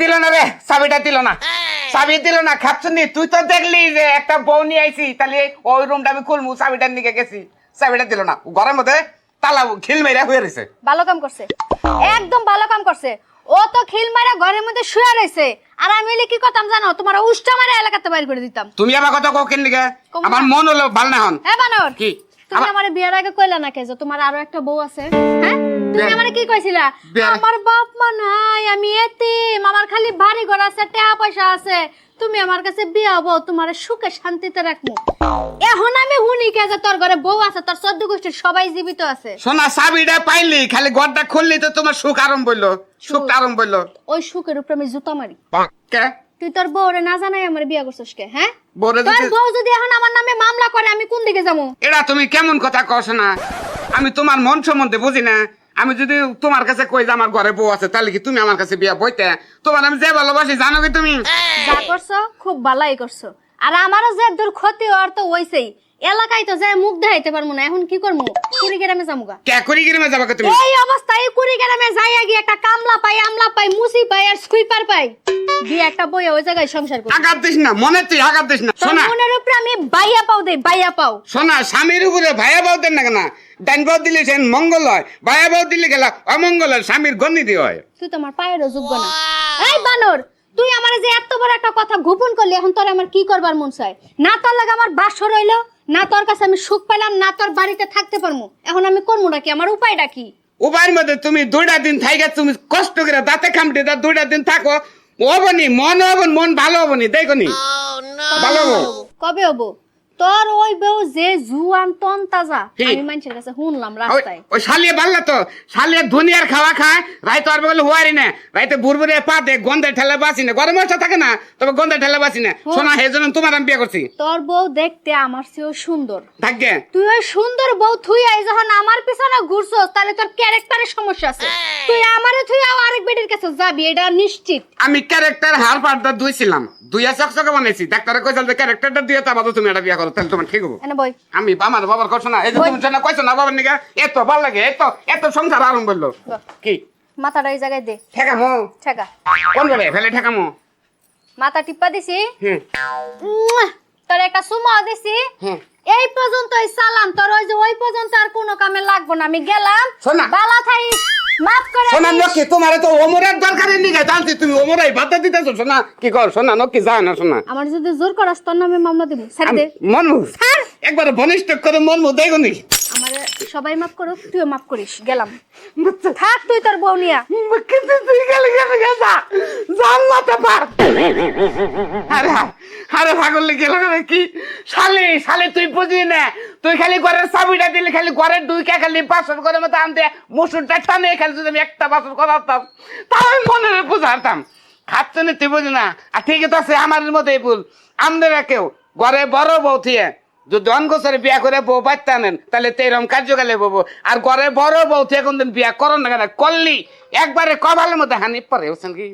দিল না রে চাবিটা দিল না। চাবি দিল না খাপছুনি তুই তো দেখলি যে একটা বউ নিয়ে আইছি তাহলে ওই রুমটা আমি খুলমু চাবিটার নিকে গেছি। চাবিটা দিল না। ঘরের মধ্যে তালা খিল মেরা হয়ে রয়েছে ভালো কাম করছে। একদম ভালো কাম করছে। ও তো খিল মারা ঘরের মধ্যে শুয়ে রয়েছে আর আমি হলে কি করতাম জানো? তোমার উষ্টা মারা এলাকাতে বাইর করে দিতাম। তুমি আমার কথা কও কেন নিকে? আমার মন হলো ভালো না হন। হ্যাঁ বানর। কি? তুমি আমার- বিয়ের আগে কইলা না কে যে তোমার আরও একটা বউ আছে? হ্যাঁ? তুমি আমারে কি কইছিলা? আমার বাপ মা নাই আমি এতিম আমার খালি বাড়ি ঘর আছে টাকা পয়সা আছে। তুমি আমার কাছে বিয়া হব তোমার সুখে শান্তিতে রাখব এখন আমি হুনি কে যে তোর ঘরে বউ আছে তোর চোদ্দ গোষ্ঠীর সবাই জীবিত আছে। সোনা চাবিটা পাইলি খালি ঘরটা খুললি তো তোমার সুখ আরম্ভ হইল। সুখটা আরম্ভ হইল। ওই সুখের উপরে আমি জুতা মারি। কে? তুই তোর বউরে না জানাই আমার বিয়া করছিস কে হ্যাঁ? বউরে তোর বউ যদি এখন আমার নামে মামলা করে আমি কোন দিকে যাব? এটা তুমি কেমন কথা কস না? আমি তোমার মন সম্বন্ধে বুঝি না। আমি যদি তোমার কাছে কই যে আমার ঘরে বউ আছে তাহলে কি তুমি আমার কাছে বিয়া বইতে? তোমার আমি যে ভালোবাসি জানো কি তুমি? যা করছ খুব ভালাই করছ। আর আমারও যে দূর ক্ষতি হওয়ার তো হইছেই। এলাকায় তো যায় মুখ দেখাইতে পারব না এখন কি করব? কুড়ি গ্রামে যামুগা। কে করি গিরে যাবে তুমি? এই অবস্থায় কুড়ি গ্রামে যাই গিয়ে একটা কামলা পাই আমলা পাই মুসি পাই আর সুইপার পাই। দিয়ে একটা বই ওই জায়গায় সংসার করি। আঘাত দিস না মনে তুই আঘাত দিস না। শোনা। মনের উপরে আমি বাইয়া পাও দেই বাইয়া পাও। শোনা স্বামীর উপরে ভাইয়া বাউ দেন না কেনা? ডাইন বাউ দিলে সেন মঙ্গল হয় ভাইয়া বাউ দিলে গেলা অমঙ্গল হয় স্বামীর গন্ডিতি হয়। তুই তো আমার পায়েরও যোগ্য না। এই বানর তুই আমার যে এত বড় একটা কথা গোপন করলি এখন তোর আমার কি করবার মন চায়? না তোর লাগে আমার বাসর রইল না তোর কাছে আমি সুখ পেলাম না তোর বাড়িতে থাকতে পারব এখন আমি করব নাকি আমার উপায়টা কি? উপায়ের মধ্যে তুমি দুইটা দিন থাইগা তুমি কষ্ট করে দাঁতে খামটে দা দুইটা দিন থাকো। হবনি মন হবন মন ভালো হবনি দেখো নি? ভালো হব। কবে হব? তোর ওই বউ যে জুয়ান তন তাজা? আমি মানুষের কাছে শুনলাম ওই- রাস্তায়। ওই শালিয়ে বাল্লা তো শালিয়ে দুনিয়ার খাওয়া খায় রাইতে আর বলে হুয়ারি না রাইতে বুরবুরে পা দে গন্ধে ঠেলে বাসি না গরম মশা থাকে না তবে গন্ধে ঠেলে বাসি না। শোনা হে জন্য তোমার আমি বিয়ে করছি। তোর বউ দেখতে আমার চেয়েও সুন্দর। থাকবে তুই ওই সুন্দর বউ থুই আই যখন আমার পিছনে ঘুরছস তাহলে তোর ক্যারেক্টারের সমস্যা আছে। তুই আমারে থুই আও আরেক বেটির কাছে যাবি এটা নিশ্চিত। আমি ক্যারেক্টার হার পাটটা দুইছিলাম দুইয়া চকচকে বানাইছি। ডাক্তারে কইছিল যে ক্যারেক্টারটা দিয়ে তারপর তুমি এটা বিয়ে করো। তাহলে তোমার ঠিক হব? বই। আমি আমার বাবার কথা না এই যে তুমি কইছো না বাবার নিকা এত ভালো লাগে এত এত সংসার আরম্ভ করল কি? মাথাটা এই জায়গায় দে। ঠেকামো? ঠেকা। কোন যাবে ফেলে ঠেকামো? মাথা টিপ্পা দিছি। তোর একটা সুমা দিছি। এই পর্যন্ত সালাম। তোর ওই যে ওই পর্যন্ত আর কোনো কামে লাগবো না। আমি গেলাম। বালা থাইস মাফ করে সোনা। নকি তোমার তো ওমরের দরকার নিকে জানছি তুমি ওমরাই বাধা দিতেছো। সোনা কি কর সোনা নকি যায় না সোনা আমার যদি জোর করাস তোর নামে মামলা দিব। ছাড় দে। মনমু। ছাড়। একবার বনিষ্ঠ করে মনমু দেখো নি। আমার সবাই মাফ করো তুইও মাফ করিস। গেলাম। থাক তুই তোর বউ নিয়া। কিন্তু তুই গেলে গেলে গেছা জানলাতে পার। আরে। আরে ভাগলে গেল গেলে কি? শালি শালি, তুই বুঝবি না? তুই খালি ঘরের চাবিটা দিলে, খালি ঘরের দুইটা খালি বাসন করে মতো আনতে মুসুরটা টানে, খালি যদি আমি একটা বাসন করাতাম তাহলে মনে বুঝাতাম খাচ্ছে না তুই বুঝি না? আর ঠিক আছে, আমার মধ্যে ভুল। আমাদের কেউ ঘরে বড় বউ থিয়ে যদি অনগোসরে বিয়া করে বউ বাচ্চা নেন, তাহলে তো এরকম কার্যকালে বউ। আর ঘরে বড় বউ থেকে কোনদিন বিয়া করো না কেন? করলি, একবারে কবালের মধ্যে হানি পরে বুঝছেন কি